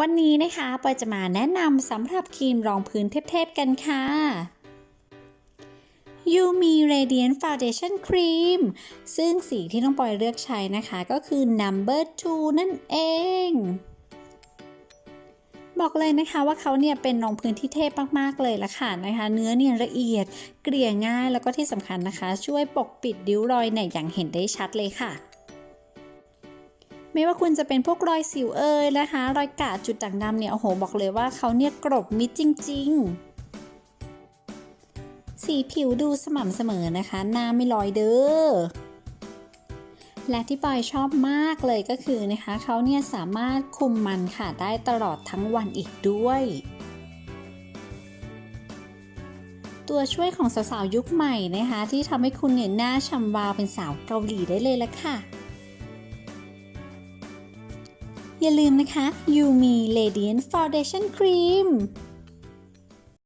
วันนี้นะคะปอยจะมาแนะนำสำหรับครีมรองพื้นเทพๆกันค่ะ Yumi Radiant Foundation Cream ซึ่งสีที่น้องปอยเลือกใช้นะคะก็คือ Number 2 นั่นเอง บอกเลยนะคะว่าเขาเนี่ยเป็นรองพื้นที่เทพมากๆเลยละค่ะนะคะ เนื้อเนี่ยละเอียด เกลี่ยง่ายแล้วก็ที่สำคัญนะคะ ช่วยปกปิดริ้วรอยเนี่ยอย่างเห็นได้ชัดเลยค่ะ ไม่ว่าคุณจะเป็นพวกรอยสิวเอยนะคะ รอยกาดจุดด่างดำเนี่ยโอ้โหบอกเลยว่าเขาเนี่ยกรบมิดจริง ๆ สีผิวดูสม่ำเสมอนะคะ หน้าไม่ลอยเด้อและที่ปอยชอบมากเลยก็คือนะคะเขาเนี่ยสามารถคุมมันค่ะได้ตลอดทั้งวันอีกด้วย ตัวช่วยของสาวๆยุคใหม่นะคะ ที่ทำให้คุณเนี่ยหน้าฉ่ำวาวเป็นสาวเกาหลีได้เลยละค่ะ อย่าลืมนะคะ Yumi Radiant Foundation Cream